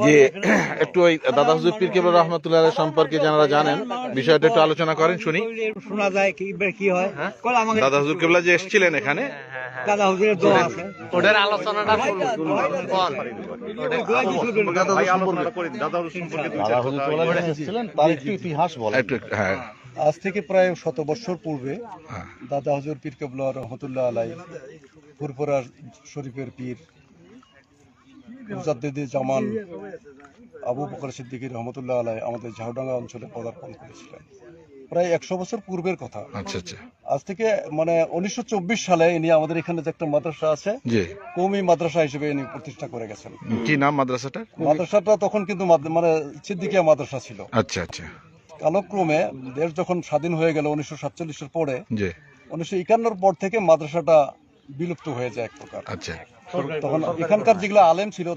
যে একটু ওই দাদা হুজুর পীর কেবল রহমতুল্লাহ সম্পর্কে যারা জানেন বিষয়টা একটু আলোচনা করেন শুনি। শোনা যায় কি কি হয়? দাদা হুজুর কেবলা যে এসেছিলেন এখানে দাদা হুজুরের দোয়া আছে। আলোচনাটা হ্যাঁ। আজ থেকে প্রায় শত বছর পূর্বে হ্যাঁ। দাদা হজুর পীর কেবলা রহমতুল্লাহ আলাই ফুরপুরা শরীফের পীর মুজাদ্দিদি জামান আবু বকর সিদ্দিকী রহমতুল্লাহ আলাই আমাদের ঝাউডাঙ্গা অঞ্চলে পদার্পণ করেছিলেন। প্রায় একশো বছর পূর্বের কথা। আচ্ছা আচ্ছা। আজ থেকে মানে উনিশশো সালে ইনি আমাদের এখানে যে একটা মাদ্রাসা আছে জি। কৌমি মাদ্রাসা হিসেবে ইনি প্রতিষ্ঠা করে গেছেন। কি নাম মাদ্রাসাটার? মাদ্রাসাটা তখন কিন্তু মানে সিদ্দিকিয়া মাদ্রাসা ছিল। আচ্ছা আচ্ছা। কালক্রমে দেশ যখন স্বাধীন হয়ে গেল উনিশশো সাতচল্লিশের পরে জি। উনিশশো একান্নর পর থেকে মাদ্রাসাটা বিলুপ্ত হয়ে যায় এক প্রকার। আচ্ছা। তখন এখানকার যেগুলো আলেম ছিল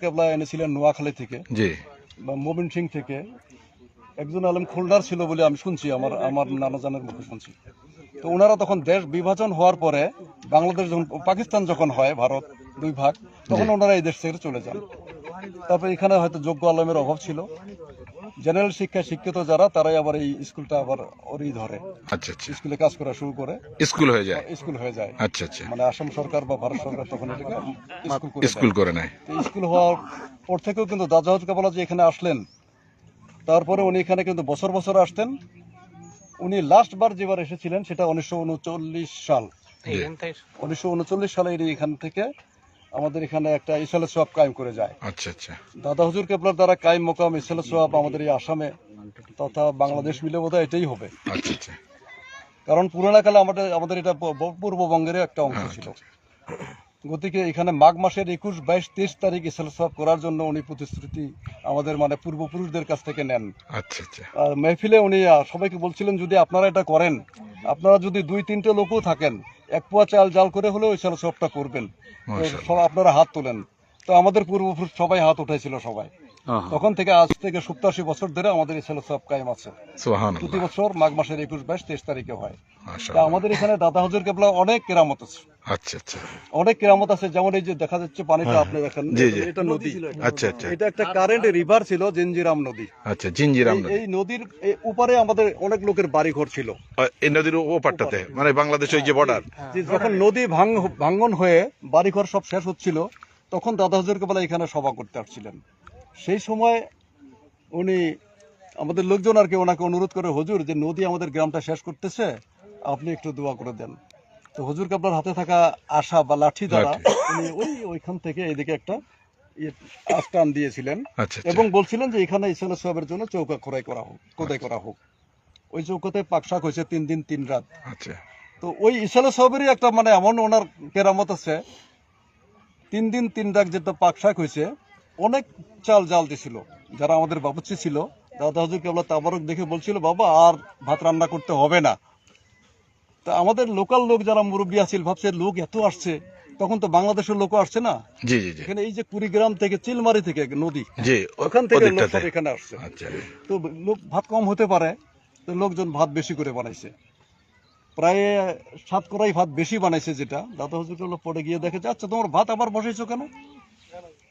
কেবলা এনেছিলেন নোয়াখালী থেকে জি। বা মোবিন সিং থেকে। একজন আলেম খুলনার ছিল বলে আমি শুনছি আমার আমার নানা জানের মুখে শুনছি। তো ওনারা তখন দেশ বিভাজন হওয়ার পরে বাংলাদেশ যখন পাকিস্তান যখন হয় ভারত দুই ভাগ তখন ওনারা এই দেশ থেকে চলে যান। তারপরে এখানে হয়তো যোগ্য আলমের অভাব ছিল। জেনারেল শিক্ষা শিক্ষিত যারা তারাই আবার এই স্কুলটা আবার ওরই ধরে। আচ্ছা আচ্ছা। স্কুলে কাজ করা শুরু করে। স্কুল হয়ে যায়? স্কুল হয়ে যায়। আচ্ছা আচ্ছা। মানে আসাম সরকার বা ভারত সরকার তখন এটাকে স্কুল করে স্কুল করে নেয়। তো স্কুল হওয়ার পর থেকেও কিন্তু দাজাহজ কাপালা যে এখানে আসলেন তারপরে উনি এখানে কিন্তু বছর বছর আসতেন। উনি লাস্ট বার যেবার এসেছিলেন সেটা উনিশশো উনচল্লিশ সাল। উনিশশো উনচল্লিশ সালে এখান থেকে আমাদের এখানে একটা ইসালে সোয়াব কায়েম করে যায়। আচ্ছা আচ্ছা। দাদা হুজুর কেবলার দ্বারা কায়েম মোকাম ইসালে সোয়াব আমাদের এই আসামে তথা বাংলাদেশ মিলে বোধহয় এটাই হবে। আচ্ছা আচ্ছা। কারণ পুরোনো কালে আমাদের আমাদের এটা পূর্ববঙ্গের একটা অংশ ছিল। গতিকে এখানে মাঘ মাসের একুশ বাইশ তেইশ তারিখ ইসলাম সাহেব করার জন্য উনি প্রতিশ্রুতি আমাদের মানে পূর্বপুরুষদের কাছ থেকে নেন। আচ্ছা আচ্ছা। আর মেহফিলে উনি সবাইকে বলছিলেন যদি আপনারা এটা করেন আপনারা যদি দুই তিনটে লোকও থাকেন এক পোয়া চাল জাল করে হলেও ওই ইসলাম সবটা করবেন। সব আপনারা হাত তোলেন। তো আমাদের পূর্বপুরুষ সবাই হাত উঠেছিল সবাই। তখন থেকে আজ থেকে সপ্তাশি বছর ধরে আমাদের ইসলাম সাহেব কায়েম আছে। প্রতি বছর মাঘ মাসের একুশ বাইশ তেইশ তারিখে হয়। তা আমাদের এখানে দাদা হজুর কেবলা অনেক কেরামত আছে। আচ্ছা আচ্ছা। অনেক কেরামত আছে যেমন এই যে দেখা যাচ্ছে পানিটা আপনি দেখেন। এটা নদী। আচ্ছা আচ্ছা। এটা একটা কারেন্ট রিভার ছিল জেঞ্জিরাম নদী। আচ্ছা জিঞ্জিরাম এই- নদী। এই নদীর এই উপরে আমাদের অনেক লোকের বাড়ি ঘর ছিল এই নদীর ওপারটাতে মানে বাংলাদেশ ওই যে বর্ডার যখন নদী ভাঙ ভাঙ্গন হয়ে বাড়িঘর সব শেষ হচ্ছিল তখন দাদা হুজুর কেবলা এখানে সভা করতে আসছিলেন। সেই সময় উনি আমাদের লোকজন আর কি ওনাকে অনুরোধ করে হুজুর যে নদী আমাদের গ্রামটা শেষ করতেছে আপনি একটু দোয়া করে দেন। তো হুজুর আপনার হাতে থাকা আশা বা লাঠি দ্বারা উনি ওই ওইখান থেকে এদিকে একটা ইয়ে আস্টান দিয়েছিলেন আচ্ছা আচ্ছা। এবং বলছিলেন যে এখানে ইসলাম সাহেবের জন্য চৌকা খোরাই করা হোক কোদাই করা হোক। ওই চৌকাতে পাকশাক হয়েছে তিন দিন তিন রাত। আচ্ছা। তো ওই ইসালে সাহেবেরই একটা মানে এমন ওনার কেরামত আছে তিন দিন তিন রাত যেটা পাকশাক হয়েছে অনেক চাল জাল দিছিল। যারা আমাদের বাবুচি ছিল দাদা হুজুর কেবলা তাবারক দেখে বলছিল বাবা আর ভাত রান্না করতে হবে না। তা আমাদের লোকাল লোক যারা মুরব্বী আছিল ভাবছে লোক এত আসছে তখন তো বাংলাদেশের লোক আসছে না? জি জি জি। এখানে এই যে কুড়িগ্রাম থেকে চিলমারি থেকে নদী জি ওখান থেকে লোক সব এখানে আসছে। আচ্ছা। তো লোক ভাত কম হতে পারে তো লোকজন ভাত বেশি করে বানাইছে। প্রায় সাত কড়াই ভাত বেশি বানাইছে যেটা। দাদা হুজুর পরে গিয়ে দেখে যে, আচ্ছা তোমার ভাত আবার বসাইছো কেন?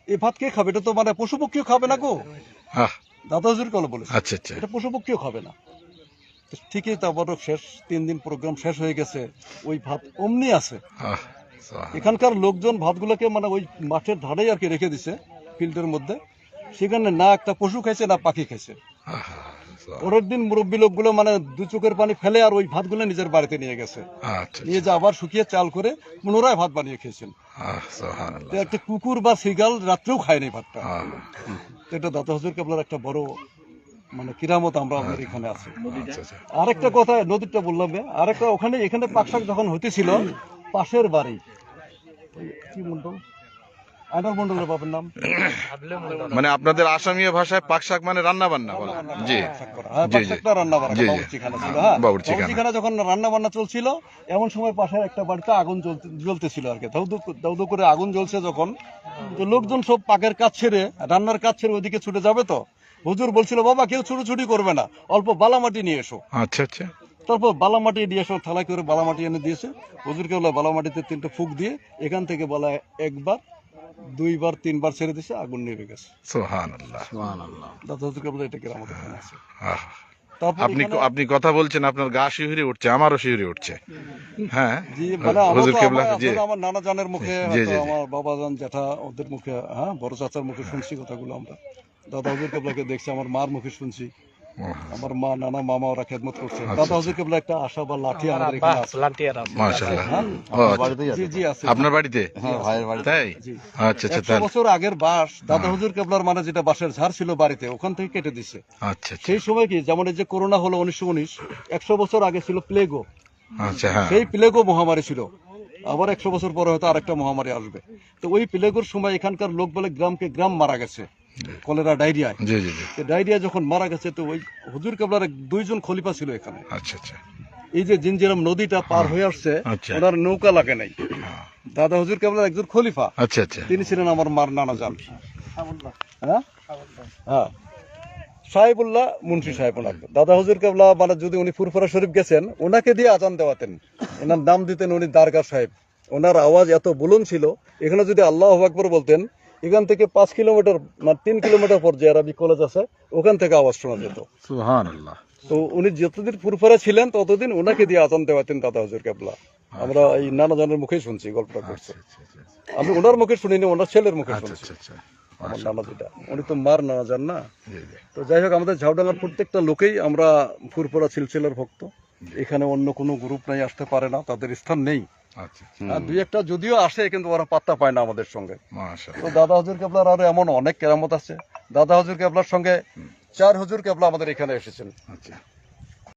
এই ভাত কে খাবে? এটা তো মানে পশু পক্ষীও খাবে না গো। দাদা হুজুর কল বলেছে। আচ্ছা আচ্ছা। এটা পশু পক্ষীও খাবে না। ঠিকই তারপর শেষ তিন দিন প্রোগ্রাম শেষ হয়ে গেছে। ওই ভাত অমনি আছে। এখানকার লোকজন ভাতগুলোকে মানে ওই মাঠের ধারেই আর কি রেখে দিছে ফিল্ডের মধ্যে। সেখানে না একটা পশু খাইছে না পাখি খাইছে। পরের দিন মুরব্বী লোকগুলো মানে দু চোখের পানি ফেলে আর ওই ভাতগুলো নিজের বাড়িতে নিয়ে গেছে। আচ্ছা। নিয়ে যে আবার শুকিয়ে চাল করে পুনরায় ভাত বানিয়ে খেয়েছেন। একটা কুকুর বা সিগাল রাত্রেও খায়নি ভাতটা। এটা দাদা হজুর কেবলার একটা বড় মানে কিরামত আমরা আমাদের এখানে আছে। আচ্ছা আচ্ছা। আরেকটা কথা নদীরটা বললাম আরেকটা ওখানে এখানে পাকশাক যখন হতেছিল পাশের বাড়ি। কি মন্ডল মন্ডলের নাম। মানে আপনাদের আসামীয় ভাষায় পাকশাক মানে রান্না বান্না বলা জি। পাকশাকটা রান্না বান্না জি, জি। বাবুর্চিখানা ছিল হ্যাঁ? বাবুর্চিখানা। যখন রান্না বান্না চলছিল এমন সময় পাশের একটা বাড়িতে আগুন জ্বলতেছিল আর কি। দাউদু দাউদু করে আগুন জ্বলছে যখন তো লোকজন সব পাকের কাজ ছেড়ে রান্নার কাজ ছেড়ে ওদিকে ছুটে যাবে তো? হুজুর বলছিল বাবা কেউ ছুটোছুটি করবে না। অল্প বালামাটি নিয়ে এসো। আচ্ছা আচ্ছা। তারপর বালা মাটি নিয়ে এসো থালা করে বালা মাটি এনে দিয়েছে। হুজুরকে বলে বালা মাটিতে তিনটে ফুক দিয়ে এখান থেকে বলা একবার দুইবার তিনবার ছেড়ে দিছে আগুন নেমে গেছে। এটা আছে? আপনি আপনি কথা বলছেন আপনার গা শিহরে উঠছে আমারও শিহরে উঠছে। হ্যাঁ? মানে আমার হুজুর কেবলা জি। আমার নানা জানের মুখে। আমার বাবা জান জ্যাঠা ওদের মুখে হ্যাঁ বড় চাচার মুখে শুনছি কথাগুলো আমরা। দাদা হুজুর কেবলাকে দেখছি আমার মার মুখে শুনছি। আমার মা নানা মামা ওরা খেদমত করছে। আচ্ছা, দাদা হুজুর কেবলা একটা আশা বা লাঠি আমাদের এখানে আছে। ভলান্টিয়ার আছে। মাশাআল্লাহ। হ্যাঁ? আচ্ছা। জি জি আছে। আপনার বাড়িতে? তাই? আচ্ছা আচ্ছা বছর আগের বাস দাদা হুজুর কেবলার মানে যেটা বাসের ঝাড় ছিল বাড়িতে ওখান থেকে কেটে দিছে। আচ্ছা আচ্ছা। সেই সময় কি যেমন এই যে করোনা হলো উনিশশো উনিশ একশো বছর আগে ছিল প্লেগো। আচ্ছা হ্যাঁ। সেই প্লেগো মহামারী ছিল। আবার একশো বছর পরে হয়তো আরেকটা মহামারী আসবে। তো ওই প্লেগোর সময় এখানকার লোক বলে গ্রামকে গ্রাম মারা গেছে। কলেরা ডায়রিয়ায়। জি জি জি। ডায়রিয়া যখন মারা গেছে তো ওই হুজুর কেবলার দুইজন খলিফা ছিল এখানে। আচ্ছা আচ্ছা। এই যে জিনজিরাম নদীটা পার হয়ে। আসছে আচ্ছা। ওনার নৌকা লাগে নাই। দাদা হুজুর কেবলার একজন খলিফা। আচ্ছা আচ্ছা। তিনি ছিলেন আমার মার নানা জান। হ্যাঁ? হ্যাঁ। সাহেবুল্লাহ মুন্সি সাহেব ওনার। দাদা হুজুর কেবলা মানে যদি উনি ফুরফুরা শরীফ গেছেন ওনাকে দিয়ে আজান দেওয়াতেন। ওনার নাম দিতেন উনি দারগা সাহেব। ওনার আওয়াজ এত বুলন ছিল। এখানে যদি আল্লাহ আকবর বলতেন এখান থেকে পাঁচ কিলোমিটার মানে তিন কিলোমিটার পর যে আরবি কলেজ আছে ওখান থেকে আওয়াজ শোনা যেত। তো উনি যতদিন ফুরফুরা ছিলেন ততদিন ওনাকে দিয়ে আজান দেওয়াতেন দাদা হুজুর কেবলা। আমরা এই নানা জনের মুখেই শুনছি গল্পটা করছে। আমি ওনার মুখে শুনিনি ওনার ছেলের মুখে আচ্ছা শুনছি। আচ্ছা আচ্ছা। আমার নানা যেটা উনি তো মার নানা যান না। তো যাই হোক আমাদের ঝাউডাঙ্গার প্রত্যেকটা লোকেই আমরা ফুরপুরা সিলসিলার ভক্ত। এখানে অন্য কোনো গ্রুপ নাই আসতে পারে না তাদের স্থান নেই। আচ্ছা আর দুই একটা যদিও আসে কিন্তু ওরা পাত্তা পায় না আমাদের সঙ্গে। তো দাদা হজুর কেবলার আরও এমন অনেক কেরামত আছে। দাদা হজুর কেবলার সঙ্গে চার হজুর কেবলা আমাদের এখানে এসেছেন। আচ্ছা।